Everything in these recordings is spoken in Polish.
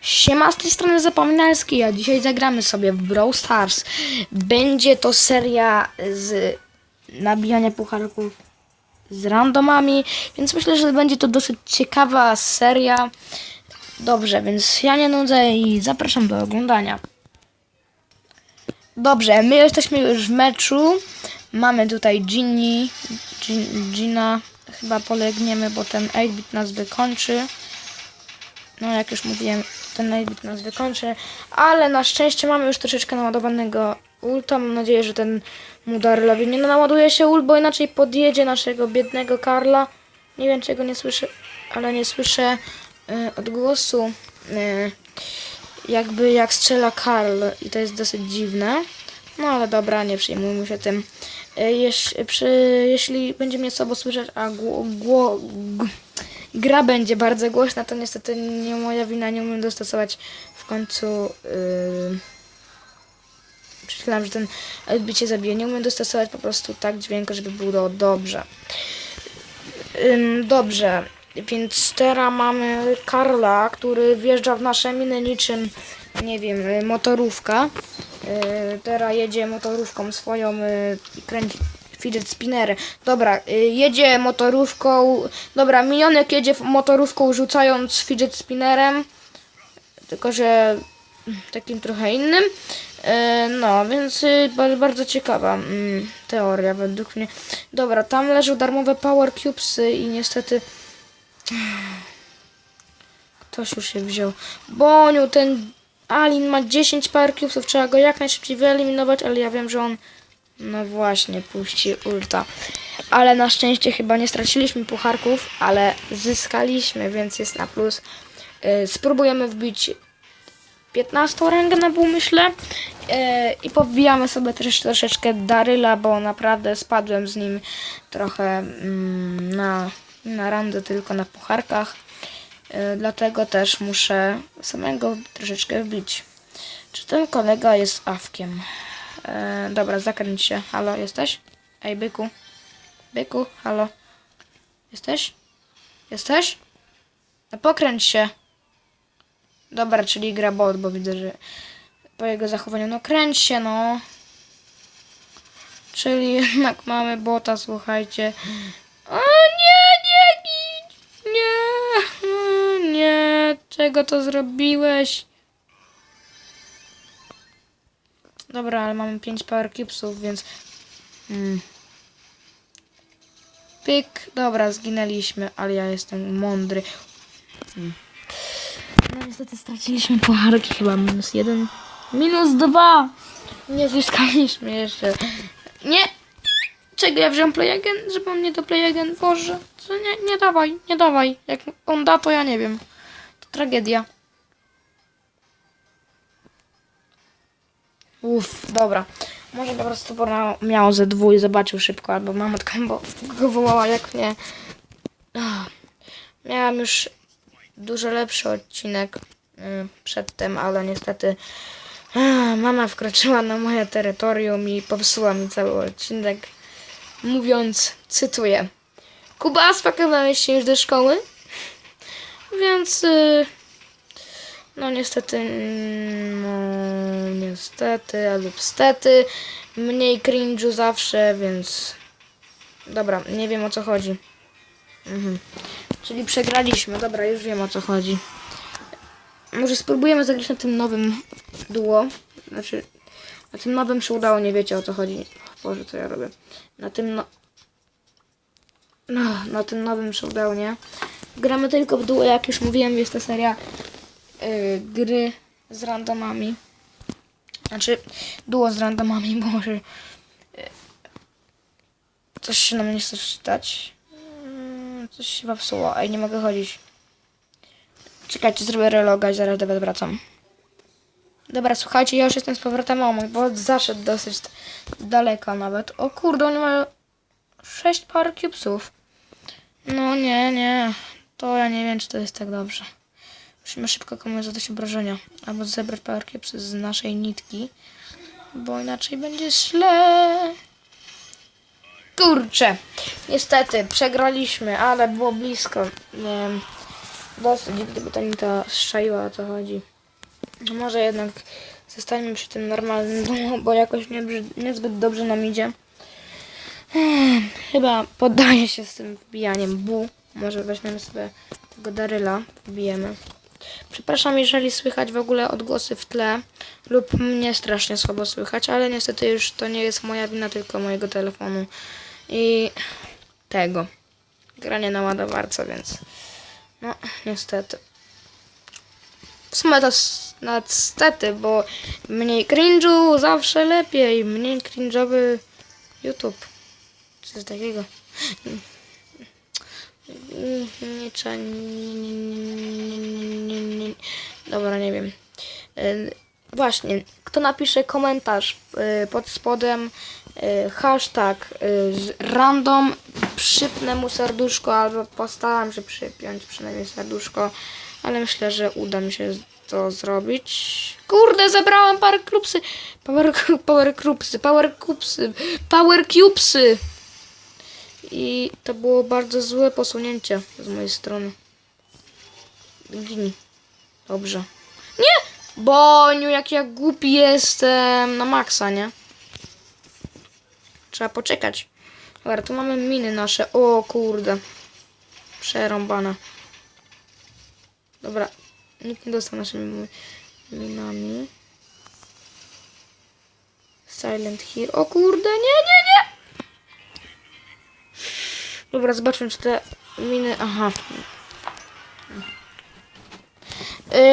Siema, z tej strony Zapominalski, a dzisiaj zagramy sobie w Brawl Stars. Będzie to seria z nabijania pucharków z randomami, więc myślę, że będzie to dosyć ciekawa seria. Dobrze, więc ja nie nudzę i zapraszam do oglądania. Dobrze, my jesteśmy już w meczu. Mamy tutaj Ginny, Gin, Gina. Chyba polegniemy, bo ten 8-bit nas wykończy. No, jak już mówiłem, ten 8-bit nas wykończy. Ale na szczęście mamy już troszeczkę naładowanego ulta. Mam nadzieję, że ten Mudarylowi nie naładuje się ult, bo inaczej podjedzie naszego biednego Karla. Nie wiem, czego nie słyszę, ale nie słyszę y, odgłosu. Y, jakby jak strzela Karl i to jest dosyć dziwne. No ale dobra, nie przejmujmy się tym. Y, Jeś, przy, jeśli będzie mnie słabo słyszeć, a gło, gło, gra będzie bardzo głośna, to niestety nie moja wina, nie umiem dostosować w końcu. Yy, że ten odbicie zabije. Nie umiem dostosować po prostu tak dźwięku, żeby było dobrze. Ym, dobrze, więc teraz mamy Karla, który wjeżdża w nasze miny niczym, nie wiem, motorówka. Y, teraz jedzie motorówką swoją y, i kręci fidget spinnery. Dobra, y, jedzie motorówką. Dobra, minionek jedzie motorówką rzucając fidget spinnerem. Tylko, że takim trochę innym. E, No, więc y, ba- bardzo ciekawa mm, teoria według mnie. Dobra, tam leżą darmowe power cubesy i niestety ktoś już je wziął. Boniu, ten Alin ma 10 power cubesów, trzeba go jak najszybciej wyeliminować, ale ja wiem, że on no właśnie puści ulta. Ale na szczęście chyba nie straciliśmy pucharków, ale zyskaliśmy, więc jest na plus. Y, Spróbujemy wbić 15 rangę na pół myślę e, i powbijamy sobie też troszeczkę Daryla, bo naprawdę spadłem z nim trochę mm, na, na randę tylko na pucharkach. E, dlatego też muszę samego troszeczkę wbić. Czy ten kolega jest awkiem? E, dobra, zakręć się. Halo, jesteś? Ej, byku. Byku, halo. Jesteś? Jesteś? No pokręć się. Dobra, czyli gra bot, bo widzę, że po jego zachowaniu, no kręć się, no. Czyli jednak mamy bota, słuchajcie. O nie, nie, nie, nie, nie, czego to zrobiłeś? Dobra, ale mamy 5 power cubesów, więc... Mm. Pyk, dobra, zginęliśmy, ale ja jestem mądry. No niestety straciliśmy pucharki chyba minus jeden. Minus dwa! Nie zyskaliśmy jeszcze. Nie! Czego ja wziąłem play again? Żeby on nie do play again? Boże, co nie, nie dawaj, nie dawaj. Jak on da, to ja nie wiem. To tragedia. Uff, dobra. Może po prostu pora miał ze dwój, zobaczył szybko, albo mamutka bo go wołała jak mnie. Miałam już dużo lepszy odcinek y, przedtem, ale niestety mama wkroczyła na moje terytorium i popsuła mi cały odcinek, mówiąc, cytuję, Kuba, spakowałeś się już do szkoły? Więc y, no niestety, mm, no niestety, lub stety, mniej cringe'u zawsze, więc dobra, nie wiem o co chodzi. Mhm. Czyli przegraliśmy. Dobra, już wiem o co chodzi. Może spróbujemy zagrać na tym nowym duo. Znaczy, na tym nowym się udało, nie wiecie o co chodzi. Boże, co ja robię. Na tym no... No, na tym nowym showdownie. Gramy tylko w duo, jak już mówiłem, jest to seria y, gry z randomami. Znaczy, duo z randomami, może... Y, coś się nam nie chce czytać. Mm, Coś się popsuło. Ej, nie mogę chodzić. Czekajcie, zrobię reloga i zaraz do wracam. Dobra, słuchajcie, ja już jestem z powrotem. O mój bot zaszedł dosyć daleko nawet. O kurde, oni mają 6 par cubesów. No nie, nie. To ja nie wiem, czy to jest tak dobrze. Musimy szybko komuś zadać obrażenia. Albo zebrać cubesy z naszej nitki. Bo inaczej będzie źle. Kurczę, niestety przegraliśmy, ale było blisko. Wiem, dosyć, gdyby to mi to strzaiła o co chodzi. Może jednak zostańmy przy tym normalnym domu, bo jakoś nie, niezbyt dobrze nam idzie. Ech, Chyba poddaję się z tym wbijaniem bu. Może weźmiemy sobie tego Daryla, wbijemy. Przepraszam, jeżeli słychać w ogóle odgłosy w tle lub mnie strasznie słabo słychać, ale niestety już to nie jest moja wina, tylko mojego telefonu i tego. Granie na ładowarce, więc no niestety. W sumie to s- nawet stety, bo mniej cringe'u zawsze lepiej. Mniej cringe'owy YouTube. Coś takiego. Nie, trzeba- nie, nie, nie, nie, nie, nie. Dobra, nie wiem. E, Właśnie, kto napisze komentarz e, pod spodem e, hashtag e, z random, przypnę mu serduszko albo postaram się przypiąć przynajmniej serduszko, ale myślę, że uda mi się to zrobić. Kurde, zebrałem parę krupsy. Power, power krupsy, power cubesy, power cubesy. I to było bardzo złe posunięcie z mojej strony. Gini. Dobrze. Nie! Boniu, jak ja głupi jestem na maksa, nie? Trzeba poczekać. Dobra, tu mamy miny nasze. O kurde. Przerąbane. Dobra. Nikt nie dostał naszymi minami. Silent Here. O kurde, nie, nie, nie! Dobra, zobaczmy, czy te miny... Aha.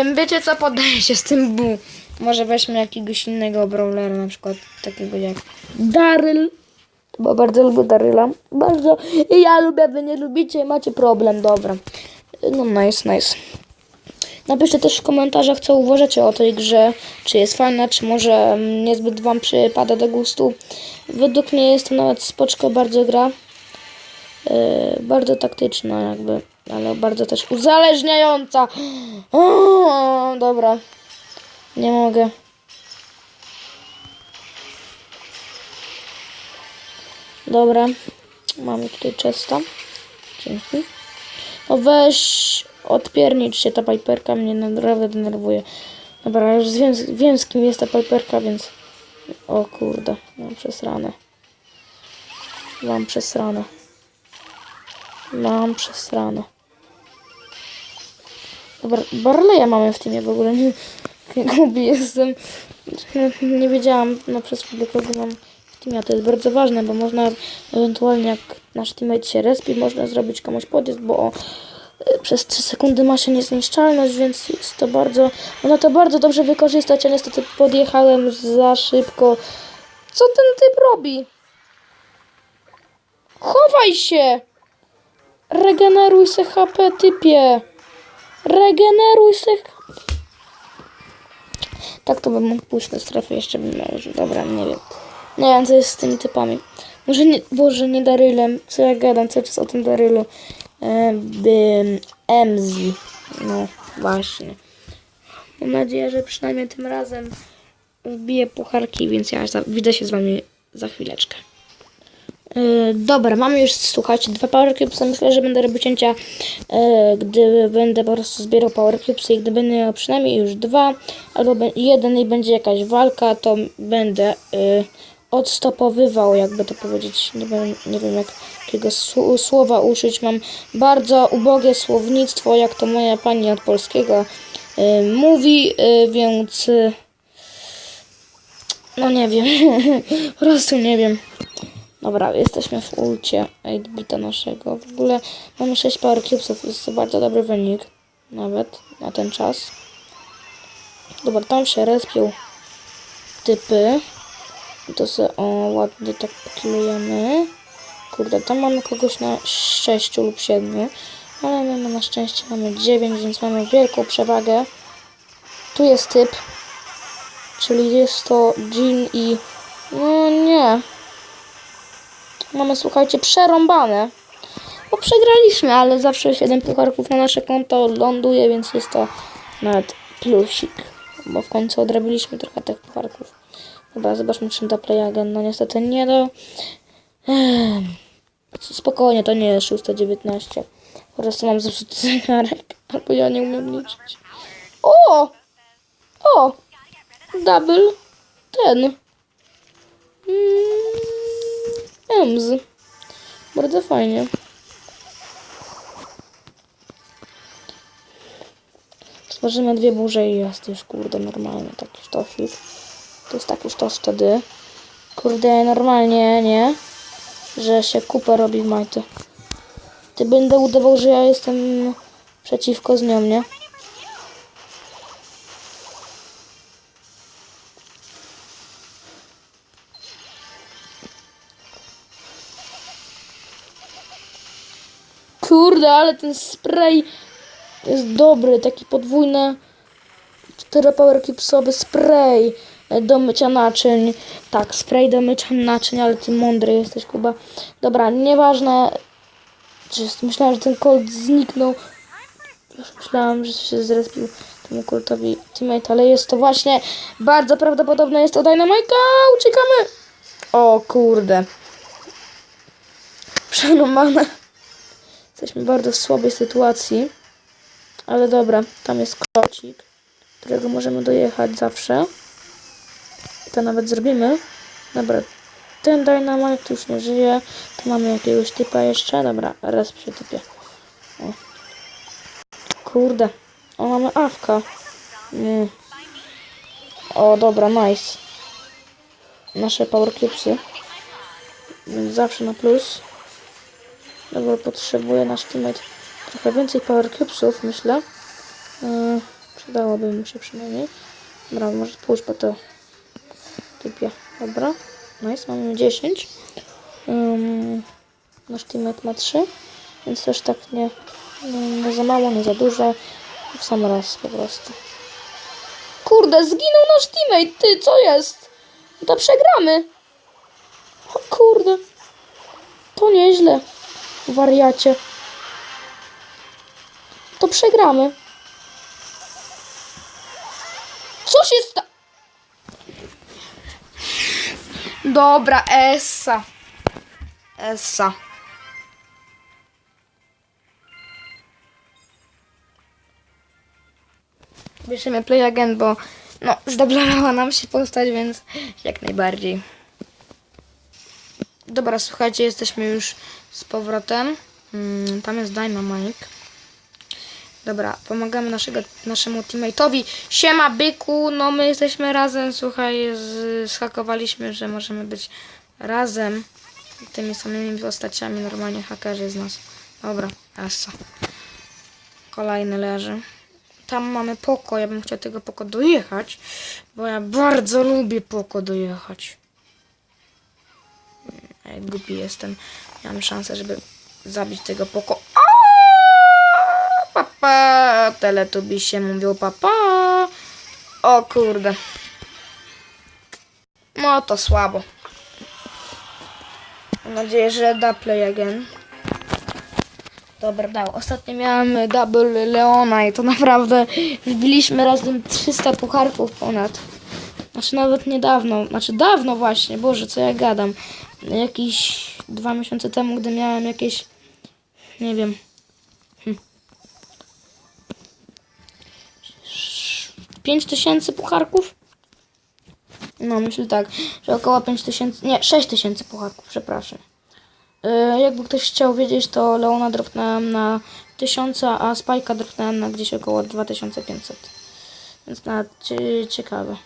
Ym, wiecie co, poddaję się z tym bu. Może weźmy jakiegoś innego brawlera, na przykład takiego jak Daryl. Bo bardzo lubię Daryla. Bardzo. I ja lubię, wy nie lubicie, macie problem, dobra. No nice, nice. Napiszcie też w komentarzach, co uważacie o tej grze. Czy jest fajna, czy może mm, niezbyt wam przypada do gustu. Według mnie jest to nawet spoczko bardzo gra. Yy, bardzo taktyczna jakby, ale bardzo też uzależniająca. O, dobra. Nie mogę. Dobra. Mamy tutaj czysto. Dzięki. No weź, odpiernicz się, ta pajperka mnie naprawdę denerwuje. Dobra, już wiem, wiem z kim jest ta pajperka, więc... O kurde, mam przesrane. Mam przesrane. Mam przesrane. Dobra, Barleya mamy w teamie w ogóle. Nie, gubi jestem. Nie, nie wiedziałam no, przez chwilę kogo mam w teamie, a to jest bardzo ważne, bo można ewentualnie jak nasz teammate się respi, można zrobić komuś podjazd, bo o, y, przez 3 sekundy ma się niezniszczalność, więc jest to bardzo, można to bardzo dobrze wykorzystać, a niestety podjechałem za szybko. Co ten typ robi? Chowaj się! Regeneruj se HP, typie. Regeneruj se... Tak to bym mógł pójść na strefę, jeszcze bym że dobra, nie wiem. Nie wiem, co jest z tymi typami. Może nie, Boże, nie Darylem. Co ja gadam cały czas o tym Darylu. Bym... Emzi. No, właśnie. Mam nadzieję, że przynajmniej tym razem wbiję pucharki, więc ja za, widzę się z wami za chwileczkę. Yy, dobra, mamy już, słuchajcie, dwa Power Cubesy. Myślę, że będę robił cięcia, yy, gdy będę po prostu zbierał Power Cubesy i gdy będę miał przynajmniej już dwa, albo jeden i będzie jakaś walka, to będę yy, odstopowywał, jakby to powiedzieć, nie wiem, nie wiem jak, jakiego sł- słowa użyć. Mam bardzo ubogie słownictwo, jak to moja pani od polskiego mówi, więc... No nie wiem, po prostu nie wiem. Dobra, jesteśmy w ulcie 8-bita naszego. W ogóle mamy 6 power cubesów, jest to bardzo dobry wynik. Nawet na ten czas. Dobra, tam się respią typy. To sobie o, ładnie tak pokilujemy. Kurde, tam mamy kogoś na 6 lub 7. Ale my na szczęście mamy 9, więc mamy wielką przewagę. Tu jest typ. Czyli jest to Jean i... No nie. Mamy, słuchajcie, przerąbane. Bo przegraliśmy, ale zawsze 7 pucharków na nasze konto ląduje, więc jest to nawet plusik. Bo w końcu odrobiliśmy trochę tych pucharków. Dobra, zobaczmy, czy da play again. No niestety nie do. Spokojnie, to nie jest 619. Po prostu mam zepsuty zegarek. Albo ja nie umiem liczyć. O! O! Double ten. Mm, Ems. Bardzo fajnie. Stworzymy dwie burze i jest już, kurde, normalnie taki sztos już. To jest taki sztos wtedy. Kurde, normalnie, nie? Że się kupę robi w majty. Ty będę udawał, że ja jestem przeciwko z nią, nie? Kurde, ale ten spray jest dobry, taki podwójny 4 power cubesowy spray do mycia naczyń. Tak, spray do mycia naczyń, ale ty mądry jesteś, Kuba. Dobra, nieważne. Myślałem, że ten colt zniknął. Już myślałam, że się zrespił temu coltowi teammate, ale jest to właśnie bardzo prawdopodobne. Jest to Dynamite. Uciekamy! O kurde. Przelomane. Jesteśmy bardzo w słabej sytuacji. Ale dobra, tam jest kocik, którego możemy dojechać zawsze. To nawet zrobimy. Dobra, ten Dynamite już nie żyje. Tu mamy jakiegoś typa jeszcze. Dobra, raz przy typie. O. Kurde. O, mamy awka. Mm. O, dobra, nice. Nasze power. Więc zawsze na plus. Dobra, potrzebuje nasz teammate trochę więcej power cubesów, myślę. Yy, przydałoby mu się przynajmniej. Dobra, może pójść po to typie. Dobra, nice, mamy 10. Ym, nasz teammate ma 3, więc też tak nie, nie, nie za mało, nie za dużo. W sam raz po prostu. Kurde, zginął nasz teammate, ty, co jest? To przegramy. O kurde. To nieźle. Wariacie. To przegramy. Co się sta... Dobra, Essa. Essa. Bierzemy play again, bo no, zdoblerowała nam się postać, więc jak najbardziej. Dobra, słuchajcie, jesteśmy już z powrotem. Mm, tam jest Dynamite. Dobra, pomagamy naszego, naszemu teammate'owi. Siema, byku, no my jesteśmy razem, słuchaj, z, schakowaliśmy, że możemy być razem tymi samymi postaciami, normalnie hakerzy z nas. Dobra, asa. Kolejny leży. Tam mamy poko, ja bym chciał tego poko dojechać, bo ja bardzo lubię poko dojechać. Jak głupi jestem. Miałem szansę, żeby zabić tego poko. Aaaa! Papa! Teletubi się mówił papa. O kurde. No to słabo. Mam nadzieję, że da play again. Dobra, dał. Ostatnio miałem double Leona i to naprawdę wbiliśmy razem 300 pucharków ponad. Znaczy nawet niedawno, znaczy dawno właśnie, Boże, co ja gadam. Jakiś dwa miesiące temu, gdy miałem jakieś, nie wiem, hm, 5 tysięcy pucharków? No, myślę tak, że około 5 tysięcy, nie, 6 tysięcy pucharków, przepraszam. Yy, jakby ktoś chciał wiedzieć, to Leona dropnąłem na 1000, a Spike'a dropnąłem na gdzieś około 2500. Więc cie- ciekawe.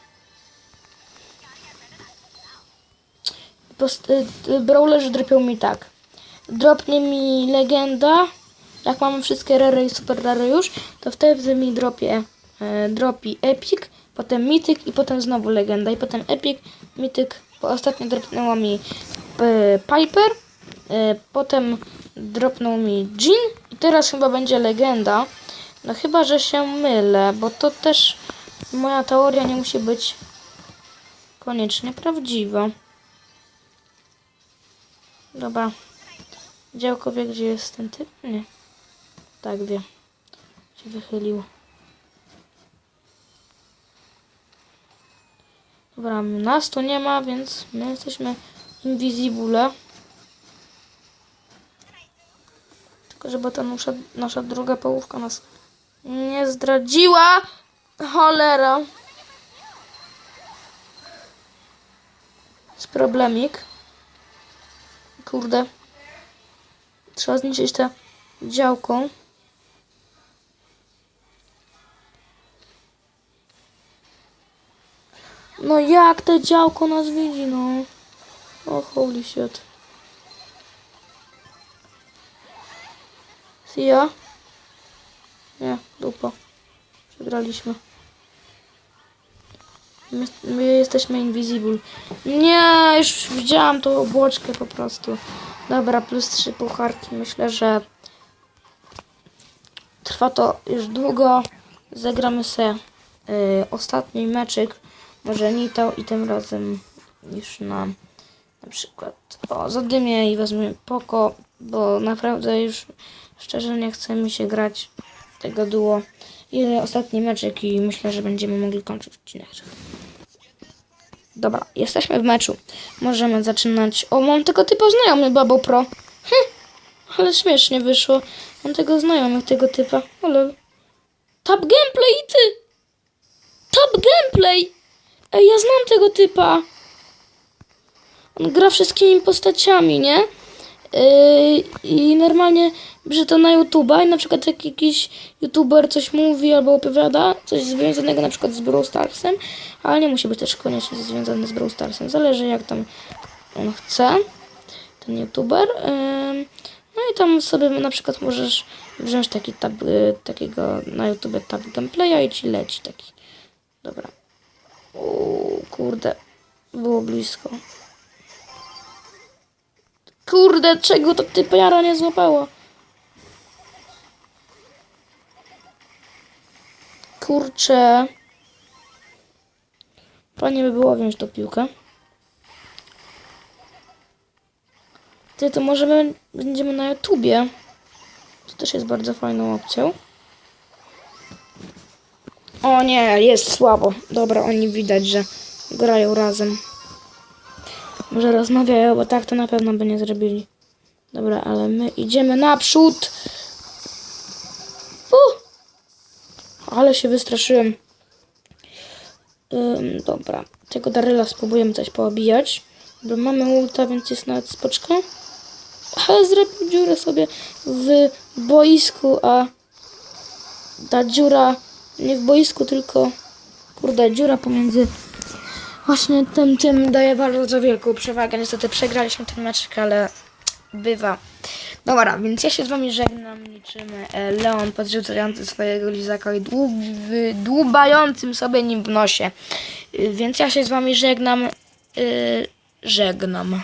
Brawlerzy dropią mi tak. Dropnie mi legenda. Jak mamy wszystkie rary i super rary już, to wtedy mi dropie, e, dropi epic, potem mityk i potem znowu legenda. I potem epic, mityk, bo ostatnio dropnęła mi e, Piper, e, potem dropnął mi Jean i teraz chyba będzie legenda. No chyba, że się mylę, bo to też moja teoria nie musi być koniecznie prawdziwa. Dobra. Działko wie, gdzie jest ten typ? Nie. Tak, wie. Się wychylił. Dobra, nas tu nie ma, więc my jesteśmy invisible. Tylko żeby ta nasza, nasza druga połówka nas nie zdradziła. Cholera. Jest problemik. Kurde. Trzeba zniszczyć tę działką. No jak te działko nas widzi, no. O holy shit. Sia? Nie, dupa. Przegraliśmy. My, my jesteśmy invisible. Nie, już widziałam tą obłoczkę po prostu. Dobra, plus trzy pucharki. Myślę, że trwa to już długo. Zagramy sobie y, ostatni meczyk. Może to i tym razem już na na przykład o zadymię i wezmę poko, bo naprawdę już szczerze nie chce mi się grać tego duo. I ostatni meczek i myślę, że będziemy mogli kończyć odcinek. Dobra, jesteśmy w meczu. Możemy zaczynać. O, mam tego typa znajomy, Babo Pro. Hm, ale śmiesznie wyszło. Mam tego znajomych, tego typa. Ale... Tab gameplay i ty! Tab gameplay! Ej, ja znam tego typa. On gra wszystkimi postaciami, nie? Yy, I normalnie bierze to na YouTube'a i na przykład jak jakiś YouTuber coś mówi albo opowiada, coś związanego na przykład z Brawl Starsem, ale nie musi być też koniecznie związane z Brawl Starsem. Zależy jak tam on chce, ten YouTuber. Yy, no i tam sobie na przykład możesz wziąć taki tab, yy, takiego na YouTube tab gameplaya i ci leci taki. Dobra. O kurde, było blisko. Kurde, czego to ty jara nie złapała? Kurczę. Fajnie by było wziąć tą piłkę. Ty, to może my będziemy na YouTubie. To też jest bardzo fajną opcją. O nie, jest słabo. Dobra, oni widać, że grają razem. Może rozmawiają, bo tak to na pewno by nie zrobili. Dobra, ale my idziemy naprzód. Uh! Ale się wystraszyłem. Dobra, tego Daryla spróbujemy coś poobijać. Bo mamy ulta, więc jest nawet spoczko. Ale zrobił dziurę sobie w boisku, a ta dziura nie w boisku, tylko kurde, dziura pomiędzy Właśnie tym, tym daje bardzo wielką przewagę. Niestety przegraliśmy ten mecz, ale bywa. Dobra, więc ja się z wami żegnam. Liczymy e, Leon podrzucający swojego lizaka i dłub, dłubającym sobie nim w nosie. Y, Więc ja się z wami żegnam. Y, Żegnam.